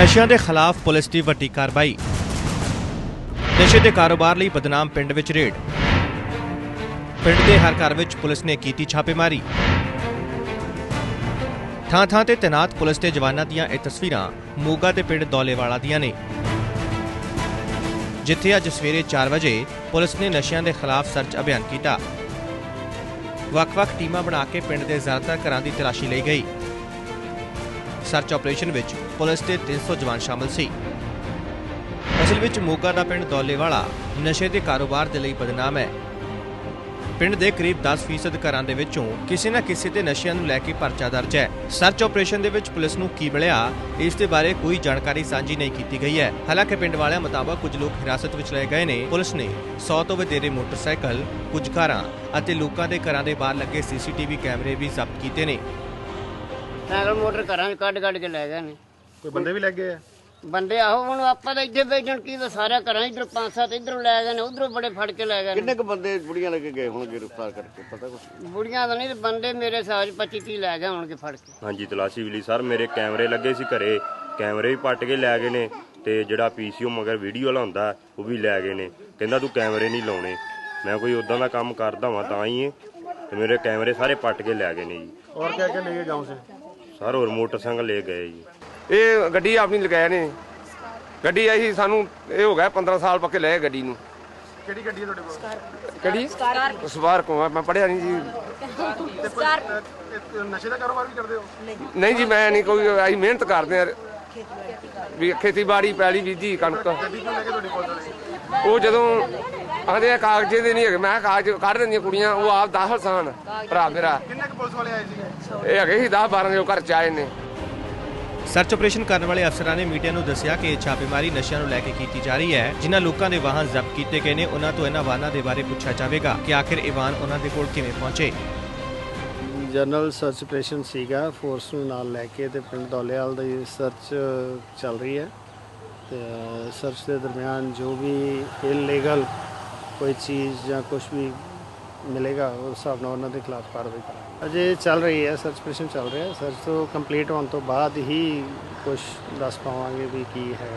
ਨਸ਼ਿਆਂ ਦੇ ਖਿਲਾਫ ਪੁਲਿਸ ਦੀ ਵੱਡੀ ਕਾਰਵਾਈ। ਨਸ਼ੇ ਦੇ ਕਾਰੋਬਾਰ ਲਈ ਬਦਨਾਮ ਪਿੰਡ ਵਿੱਚ ਰੇਡ। ਪਿੰਡ ਦੇ ਹਰ ਘਰ ਵਿੱਚ ਪੁਲਿਸ ਨੇ ਕੀਤੀ ਛਾਪੇਮਾਰੀ। ਥਾਂ ਥਾਂ ਤੇ ਤੈਨਾਤ ਪੁਲਿਸ ਦੇ ਜਵਾਨਾਂ ਦੀਆਂ ਇਹ ਤਸਵੀਰਾਂ ਮੋਗਾ ਦੇ ਪਿੰਡ ਦੌਲੇਵਾਲਾ ਦੀਆਂ ਨੇ। ਜਿੱਥੇ ਅੱਜ ਸਵੇਰੇ 4 ਵਜੇ ਪੁਲਿਸ ਨੇ ਨਸ਼ਿਆਂ ਦੇ ਖਿਲਾਫ ਸਰਚ ਅਭਿਆਨ ਕੀਤਾ। ਵੱਖ-ਵੱਖ ਟੀਮਾਂ ਬਣਾ ਕੇ ਪਿੰਡ ਦੇ ਜ਼ਿਆਦਾਤਰ ਘਰਾਂ ਦੀ ਤਲਾਸ਼ੀ ਲਈ ਗਈ। ਸਰਚ ਆਪਰੇਸ਼ਨ ਵਿੱਚ ਪੁਲਿਸ ਦੇ 300 ਜਵਾਨ ਸ਼ਾਮਲ ਸੀ। ਅਸਲ ਵਿੱਚ ਮੋਗਾ ਦਾ ਪਿੰਡ ਦੌਲੇਵਾਲਾ ਨਸ਼ੇ ਦੇ ਕਾਰੋਬਾਰ ਦੇ ਲਈ ਬਦਨਾਮ ਹੈ। ਪਿੰਡ ਦੇ ਕਰੀਬ 10% ਘਰਾਂ ਦੇ ਵਿੱਚੋਂ ਕਿਸੇ ਨਾ ਕਿਸੇ ਤੇ ਨਸ਼ਿਆਂ ਨੂੰ ਲੈ ਕੇ ਪਰਚਾ ਦਰਜ ਹੈ। ਸਰਚ ਆਪਰੇਸ਼ਨ ਦੇ ਵਿੱਚ ਪੁਲਿਸ ਨੂੰ ਕੀ ਮਿਲਿਆ, ਇਸ ਦੇ ਬਾਰੇ ਕੋਈ ਜਾਣਕਾਰੀ ਸਾਂਝੀ ਨਹੀਂ ਕੀਤੀ ਗਈ ਹੈ। ਹਾਲਾਂਕਿ ਪਿੰਡ ਵਾਲਿਆਂ ਮੁਤਾਬਕ ਕੁਝ ਲੋਕ ਹਿਰਾਸਤ ਵਿੱਚ ਲਏ ਗਏ ਨੇ। ਪੁਲਿਸ ਨੇ 100 ਤੋਂ ਵਧੇਰੇ ਮੋਟਰਸਾਈਕਲ, ਕੁਝ ਕਾਰਾਂ ਅਤੇ ਲੋਕਾਂ ਦੇ ਘਰਾਂ ਦੇ ਬਾਹਰ ਲੱਗੇ ਸੀਸੀਟੀਵੀ ਕੈਮਰੇ ਵੀ ਜ਼ਬਤ ਕੀਤੇ ਨੇ। ਸਾਈਕਲ ਮੋਟਰ ਘਰਾਂ ਕੱਢ ਕੱਢ ਕੇ ਲੈ ਗਏ ਨੇ। ਕੋਈ ਬੰਦੇ ਵੀ ਲੱਗੇ ਆ? ਬੰਦੇ ਆਹੋ ਹੁਣ ਆਪਾਂ ਤਾਂ ਇੱਥੇ ਵੇਚਣ ਕੀ ਸਾਰਾ ਘਰਾਂ ਇਧਰ ਪੰਜ ਸੱਤ ਇਧਰੋਂ ਲੈ ਗਏ ਨੇ ਉਧਰੋਂ ਬੜੇ ਫੜ ਕੇ ਲੈ ਗਏ ਨੇ। ਕਿੰਨੇ ਕੁ ਬੰਦੇ ਬੁੜੀਆਂ ਲੈ ਗਏ ਹੋਣਗੇ ਗ੍ਰਿਫਤਾਰ ਕਰਕੇ ਪਤਾ ਕੁਛ? ਬੁੜੀਆਂ ਤਾਂ ਨਹੀਂ ਤੇ ਬੰਦੇ ਮੇਰੇ ਸਾਜ 25 30 ਲੈ ਗਏ ਹੋਣਗੇ ਫੜ ਕੇ। ਹਾਂਜੀ ਤਲਾਸ਼ੀ ਵੀ ਲਈ। ਸਰ ਮੇਰੇ ਕੈਮਰੇ ਲੱਗੇ ਸੀ ਘਰੇ। ਕੈਮਰੇ ਵੀ ਪੱਟ ਕੇ ਲੈ ਗਏ ਨੇ ਤੇ ਜਿਹੜਾ ਪੀਸੀਓ ਮਗਰ ਵੀਡੀਓ ਵਾਲਾ ਹੁੰਦਾ ਉਹ ਵੀ ਲੈ ਗਏ ਨੇ। ਕਹਿੰਦਾ ਤੂੰ ਕੈਮਰੇ ਨਹੀਂ ਲਾਉਣੇ। ਮੈਂ ਕੋਈ ਉਦਾਂ ਦਾ ਕੰਮ ਕਰਦਾ ਹਾਂ ਤਾਂ ਹੀ ਮੇਰੇ ਕੈਮਰੇ ਸਾਰੇ ਪੱਟ ਕੇ ਲੈ ਗਏ ਨੇ ਜੀ। ਔਰ ਕਿਆ ਕਿਆ ਲੈ ਕੇ ਸਰ ਹੋਰ ਮੋਟਰਸਾਈਕਲ ਲੈ ਗਏ ਜੀ। ਇਹ ਗੱਡੀ ਆਪਣੀ ਲਗਾਇਆ ਨੇ। ਗੱਡੀ ਆਈ ਸਾਨੂੰ ਇਹ ਹੋ ਗਿਆ 15 ਸਾਲ ਪੱਕੇ ਲਏ ਗੱਡੀ ਨੂੰ। ਕਿਹੜੀ ਗੱਡੀ ਹੈ ਤੁਹਾਡੇ ਕੋਲ? ਕਿਹੜੀ? ਸਵਾਰ ਕੋ ਮੈਂ ਪੜਿਆ ਨਹੀਂ ਜੀ। ਨਸ਼ੇ ਦਾ ਕਾਰੋਬਾਰ ਵੀ ਕਰਦੇ ਹੋ? ਨਹੀਂ ਜੀ ਮੈਂ ਨਹੀਂ ਕੋਈ ਅਸੀਂ ਮਿਹਨਤ ਕਰਦੇ ਆ ਵੀ ਖੇਤੀਬਾੜੀ ਪੈਲੀ ਬੀਜੀ ਕਣਕ। ਉਹ ਜਦੋਂ ਆਖਦੇ ਆ ਕਾਗਜ਼ੇ ਦੇ ਨਹੀਂ ਹੈਗੇ। ਮੈਂ ਕਿਹਾ ਕਾਗਜ਼ ਕੱਢ ਦਿੰਦੀਆਂ ਕੁੜੀਆਂ ਉਹ ਆਪ ਦਾਖਲ ਸਨ ਭਰਾ ਮੇਰਾ। ਕਿੰਨੇ ਕੁ ਪੁਲਿਸ ਵਾਲੇ ਆਏ ਸੀਗੇ? ਇਹ ਹੈਗੇ ਸੀ 10 12 ਜੋ ਘਰ ਚ ਆਏ ਨੇ। ਸਰਚ ਆਪਰੇਸ਼ਨ ਕਰਨ ਵਾਲੇ ਅਫਸਰਾਂ ਨੇ ਮੀਡੀਆ ਨੂੰ ਦੱਸਿਆ ਕਿ ਇਹ ਛਾਪੇਮਾਰੀ ਨਸ਼ਿਆਂ ਨੂੰ ਲੈ ਕੇ ਕੀਤੀ ਜਾ ਰਹੀ ਹੈ। ਜਿਨ੍ਹਾਂ ਲੋਕਾਂ ਦੇ ਵਾਹਨ ਜ਼ਬਤ ਕੀਤੇ ਗਏ ਨੇ ਉਹਨਾਂ ਤੋਂ ਇਹਨਾਂ ਵਾਹਨਾਂ ਦੇ ਬਾਰੇ ਪੁੱਛਿਆ ਜਾਵੇਗਾ ਕਿ ਆਖਿਰ ਇਹ ਵਾਹਨ ਉਹਨਾਂ ਦੇ ਕੋਲ ਕਿਵੇਂ ਪਹੁੰਚੇ। ਜਨਰਲ ਸਰਚ ਆਪਰੇਸ਼ਨ ਸੀਗਾ ਫੋਰਸ ਨੂੰ ਨਾਲ ਲੈ ਕੇ ਤੇ ਪਿੰਡ ਦੌਲੇਵਾਲ ਦੀ ਸਰਚ ਚੱਲ ਰਹੀ ਹੈ। ਤੇ ਸਰਚ ਦੇ ਦਰਮਿਆਨ ਜੋ ਵੀ ਇਲੀਗਲ ਕੋਈ ਚੀਜ਼ ਜਾਂ ਕੁਝ ਵੀ ਮਿਲੇਗਾ, ਉਸ ਹਿਸਾਬ ਨਾਲ ਉਹਨਾਂ ਦੇ ਖਿਲਾਫ ਕਾਰਵਾਈ ਕਰਾਂਗੇ। ਅਜੇ ਚੱਲ ਰਹੀ ਹੈ ਸਰਚ ਆਪਰੇਸ਼ਨ ਚੱਲ ਰਿਹਾ ਸਰਚ ਤੋਂ ਕੰਪਲੀਟ ਹੋਣ ਤੋਂ ਬਾਅਦ ਹੀ ਕੁਝ ਦੱਸ ਪਾਵਾਂਗੇ ਵੀ ਕੀ ਹੈ।